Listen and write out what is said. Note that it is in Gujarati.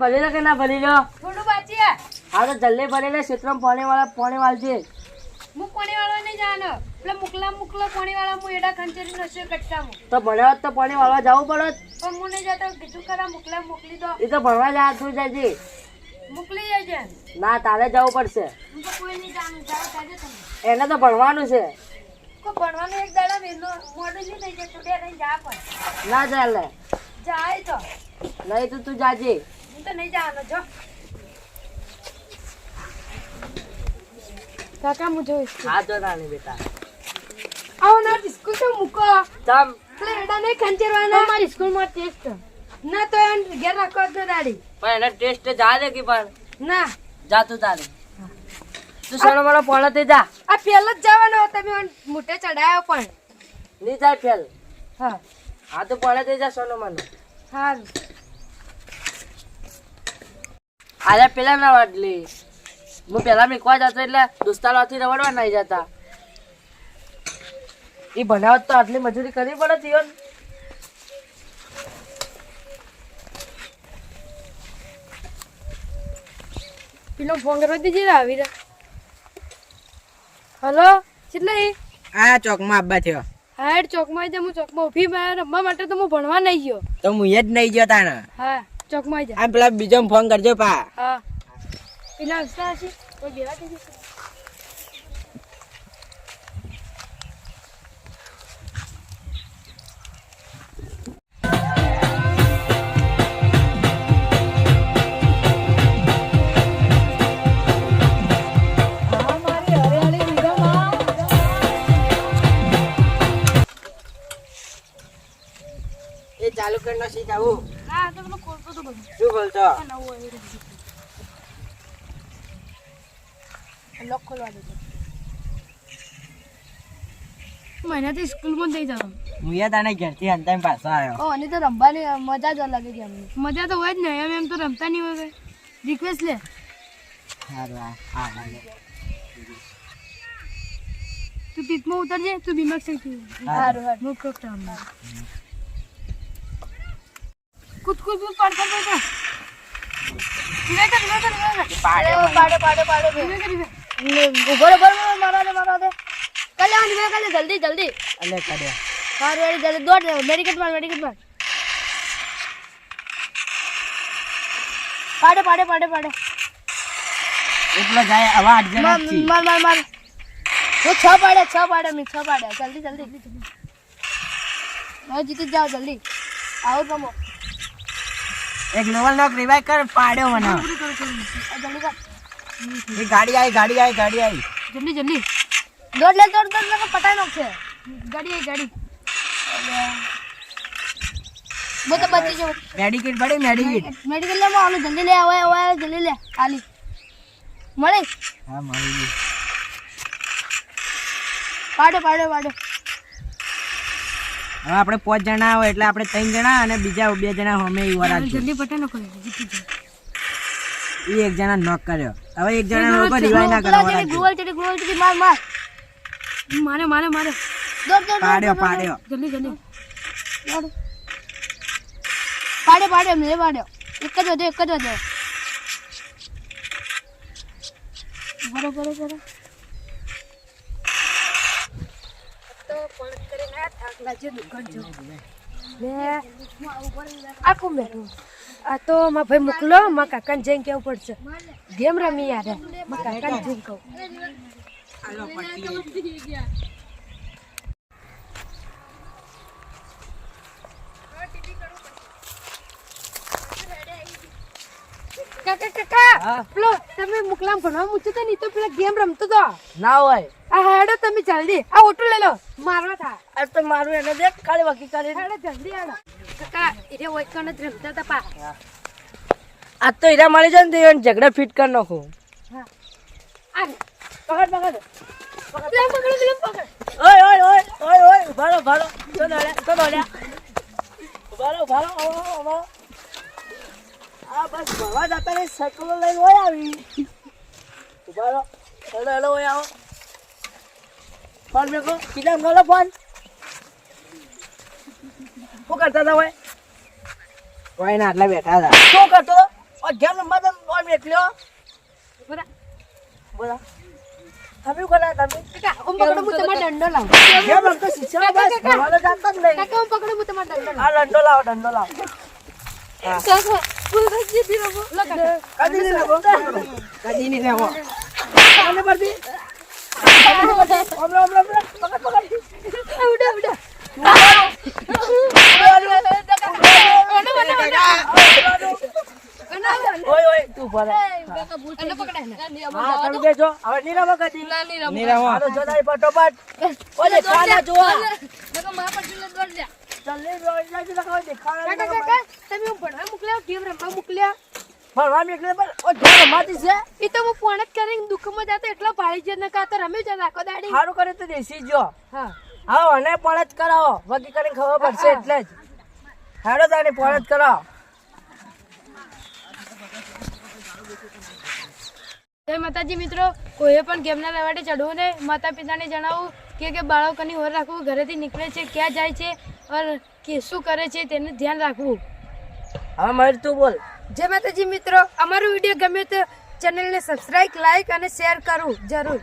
ભરી લો કે ના ભરી લો? થોડું બાકી હે. હા તો જલ્દી ભરી લે ક્ષેત્રમાં પોણે વાળા પાણી વાળજે હું પોણે વાળવા નહીં જાનો એટલે મુકલા મુકલો પોણે વાળા હું એડા ખંચેરી નશે કટકામાં તો ભણ્યા હોત તો પાણી વાળવા જવું પડત. પણ હું નહીં જતો કીધું કરા મુકલા મોકલી દો. એ તો ભણવા જા તું જજે. મોકલી જજે ના તારે જવું પડશે. હું તો કોઈ નહીં જાણું જાવ જાજો તમે. એને તો ભણવાનું છે. કો ભણવાનું એક દાડા મેલો મોડું નહીં થઈ જાય બે રહી જા પણ. ના ચાલે જાય તો. નહીં તો તું જાજે. હું તો નહીં જવાનો જો. કાકા હું જોઈશ હા તો નાની બેટા. આવો ના સ્કૂલ તો મૂકો. તમ. એટલે એડા નહીં ખંચેરવાના. મારી સ્કૂલમાં ટેસ્ટ. ના તો એમ ઘેર રાખો તો દાડી. પણ એને ટેસ્ટ જા દે કે પણ? ના. જા તું તારે. તું સોનો મારો પોલો તે જા. આ પેલ જ જવાનો તમે મોટે ચડાયો પણ. નહીં જાય ફેલ. હા. હા તો પોલે તે જા સોનો માનો સારું આજે પેલા ના વાટલી. હું પેલા મીકવા જતો એટલે દોસ્તારોથી રવડવા નહીં જતા. એ ભણાવત તો આટલી મજૂરી કરવી પડે થયો પેલો ફોન કરવા દીજે ને આવી હલો કેટલે આ ચોકમાં આબા થયો. હાડ ચોકમાં આવી જા હું ચોકમાં ઊભી રમવા માટે તો હું ભણવા નહીં ગયો. તો હું એ જ નહીં ગયો તાને હા. ચોકમાં આવી જા. આ પેલા બીજો ફોન કરજો પા. હા. પેલા હસતા હશે. કોઈ બેવા દીધી ચાલુ કરી નથી આવું. હા તો પેલો ખોલતો તો બધું શું આવ્યું લોક ખોલવા મહિનાથી સ્કૂલમાં જવાનું હું એ તાને ઘેરથી અંતાઈ પાછો આવ્યો ઓ અને તો રમવાની મજા જ લાગે છે અમને મજા તો હોય જ ને એમ એમ તો રમતા નહીં હોય રિક્વેસ્ટ લે સારું આ હા. તું પીકમાં ઉતરજે તું બીમાર થઈ તું હારું, હાર મુખ કોક રમવા કૂદ કૂદ કૂદ પાડ પાડ પાડ ધીરે કર ધીરે કર ધીરે કર પાડે મને. પાડે પાડે પાડે ધીરે કર ધીરે ઊભો રે ઊભો રે મારા દે મારા દે કલે આની બે કલે જલ્દી જલ્દી અલે કર્યો મારું વાળી જલ્દી દોડ મેડિકેટ માર મેડિકેટ માર પાડે પાડે પાડે પાડે એટલો જાય હવે આઠ જણા જ છીએ. માર માર માર હું છ પાડે છ પાડે મેં છ પાડે જલ્દી જલ્દી હવે જીતી જ જાઓ જલ્દી આવો તમો એક લેવલ નો રિવાઇવ કર પાડ્યો મને જલ્દી કર એ ગાડી આવી ગાડી આવી ગાડી આવી જલ્દી જલ્દી દોડ લે દોડ દોડ લે પટાઈ નાખશે ગાડી આઈ ગાડી બો તો બચી જો મેડિકેટ પડી મેડિકેટ મેડિકલ લે માં આનું જલ્દી લે આવે આવે જલ્દી લે ખાલી મળે હા મળી ગયું પાડે પાડે પાડે હવે આપણે પાંચ જણા હોય એટલે આપણે ત્રણ જણા અને બીજા બે જણા હમે ઈ વરાજ જલ્દી જીતી એ એક જણા નોક કર્યો. હવે એક જણા ઉપર રિવાઇવ ના કરવા ગોલ ચડી ગોલ ચડી માર માર. મારે મારે મારે. દોડ દોડ પાડ્યો પાડ્યો. જલ્દી જલ્દી. પાડે પાડે મેં પાડ્યો એક જ વધ્યો એક જ વધ્યો બરો બરો બરો જો લે આ તો મારા ભાઈ મોકલો મારા કાકાને જઈને કેવું પડશે ગેમ રમી યાર મારા કાકાને જઈને કહું કાકા કાકા પેલો તમે મુકલામ ભણવા મૂક્યો તો નહીં તો પેલા ગેમ રમતો તો. ના હોય. આ હેડો તમે જલ્દી. આ ઓટો લઈ લો. મારવા થા. આ તો મારું એને દેખ ખાલી વકી કરી હેડો જલ્દી હેડો. કાકા એને ઓઈકણ જ રમતા તા પા. આ તો હીરા મારી જાય ને એને ઝઘડા ફિટ કરી હા. આ પકડ પકડ. લે પકડ લે પકડ. ઓય ઓય ઓય ઓય ઓય ઉભારો ઉભારો તો દોડ્યા તો દોડ્યા. ઉભારો ઉભારો આવો આવો આ બસ ભવા જતા ને સકલો લઈને ઓય આવી. ઉભારો હેલો હેલો ઓય આવો. ફોન મેકો. કીધા ગયો ફોન. શું કરતા હતા ઓય? કોઈ ના આટલા બેઠા હતા. શું કરતો હતો? ઓ એકલ્યો બોલા. બોલા. તમે કોના તમે? કાકા હું પકડું હું તમારો દંડો લાવું. જેમ આમ તો શિક્ષણ બસ? ભણવાનો જાણતા જ નહીં. કાકા હું પકડું હું તમારો દંડો લાવું. આ દંડો લાવો દંડો લાવો. કાકા કદી નહીં લેવો. કદી નહીં લેવો. આને પરથી હમણાં હમણાં હમણાં પકડ પકડ ઉડા ઉડા મોકલ્યા રમવા મોકલ્યા ભણવા ઓ જો માતી છે. એ તો હું ફોન જ કરીને દુઃખમાં જાતો એટલો પાડી જ નકા તો રમ્યો છે આખો દાડી. સારું કરે તો દેશી જો. હા. હા અને પણ જ કરાવો વગી કરીને ખબર પડશે એટલે જ. હાડો તારે પણ જ કરાવો જય માતાજી મિત્રો કોઈએ પણ ગેમના રવાડે ચડવું ને માતા પિતાને જણાવવું કે કે બાળકોની ઓર રાખવું ઘરેથી નીકળે છે ક્યાં જાય છે અને કે શું કરે છે તેનું ધ્યાન રાખવું. હવે મયુર તું બોલ. જય માતાજી મિત્રો અમારો વીડિયો ગમે તો ચેનલને સબસ્ક્રાઈબ લાઈક અને શેર કરવું જરૂર.